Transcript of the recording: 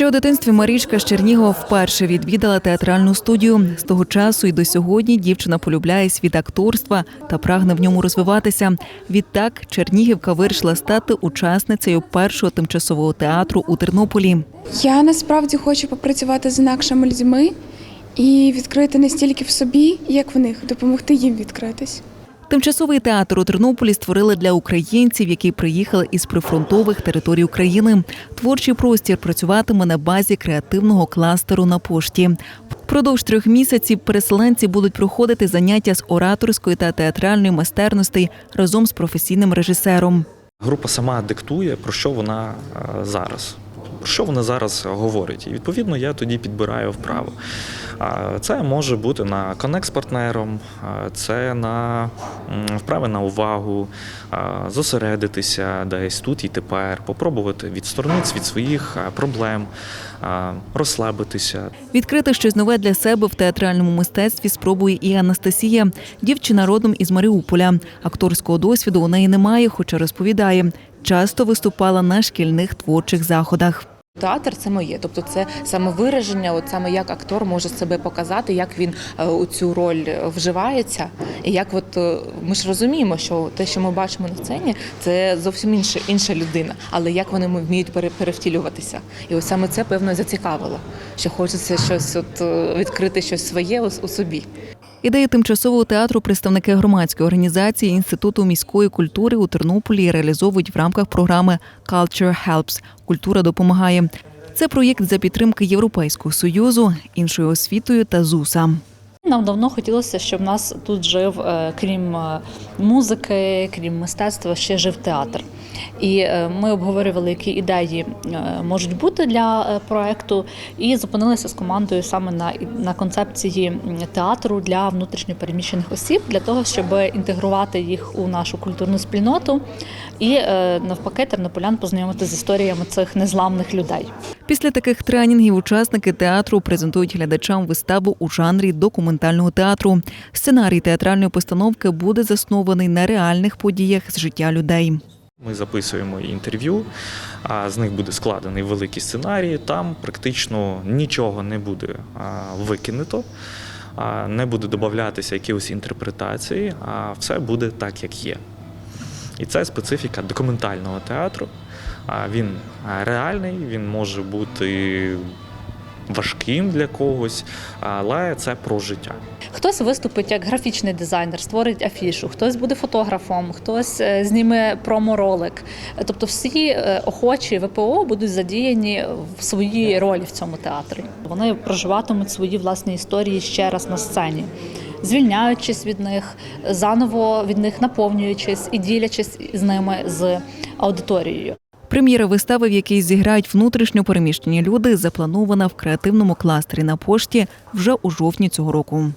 Ще у дитинстві Марічка з Чернігова вперше відвідала театральну студію. З того часу і до сьогодні дівчина полюбляє світ акторства та прагне в ньому розвиватися. Відтак Чернігівка вирішила стати учасницею першого тимчасового театру у Тернополі. Я насправді хочу попрацювати з інакшими людьми і відкрити не стільки в собі, як в них, допомогти їм відкритись. Тимчасовий театр у Тернополі створили для українців, які приїхали із прифронтових територій України. Творчий простір працюватиме на базі креативного кластеру на пошті. Впродовж трьох місяців переселенці будуть проходити заняття з ораторської та театральної майстерностей разом з професійним режисером. Група сама диктує, про що вона е, зараз. Про що вона зараз говорить? І відповідно я тоді підбираю вправо. А Це може бути на конект з партнером, це на вправи на увагу, зосередитися десь тут і тепер, попробувати відсторонитися від своїх проблем, розслабитися, Відкрити щось нове для себе в театральному мистецтві спробує і Анастасія. Дівчина родом із Маріуполя. Акторського досвіду у неї немає, хоча розповідає, часто виступала на шкільних творчих заходах. Театр це моє, тобто це самовираження, от саме як актор може себе показати, як він е, у цю роль вживається, і як от е, ми ж розуміємо, що те, що ми бачимо на сцені, це зовсім інша, інша людина, але як вони вміють пере- перевтілюватися. І ось саме це певно зацікавило, що хочеться щось от е, відкрити щось своє у собі. Ідеї тимчасового театру представники громадської організації Інституту міської культури у Тернополі реалізовують в рамках програми Culture Helps – Культура допомагає. Це проєкт за підтримки Європейського союзу, іншою освітою та ЗУСа. Нам давно хотілося, щоб нас тут жив, е, крім е, музики, крім мистецтва, ще жив театр. І е, ми обговорювали, які ідеї е, можуть бути для е, проекту, і зупинилися з командою саме на, на концепції театру для внутрішньопереміщених осіб, для того, щоб інтегрувати їх у нашу культурну спільноту і навпаки тернополян познайомити з історіями цих незламних людей. Після таких тренінгів учасники театру презентують глядачам виставу у жанрі документального театру. Сценарій театральної постановки буде заснований на реальних подіях з життя людей. Ми записуємо інтерв'ю, а з них буде складений великий сценарій. Там практично нічого не буде викинуто, не буде додатися якихось інтерпретацій, а все буде так, як є. І це специфіка документального театру. Він реальний, він може бути важким для когось, але це про життя. Хтось виступить як графічний дизайнер, створить афішу, хтось буде фотографом, хтось е, зніме промо-ролик. Тобто всі е, охочі ВПО будуть задіяні в своїй ролі в цьому театрі. Вони проживатимуть свої власні історії ще раз на сцені. Звільняючись від них, заново від них наповнюючись і ділячись з ними з аудиторією. Прем'єра вистави, в якій зіграють внутрішньо переміщені люди, запланована в креативному кластері на пошті вже у жовтні цього року.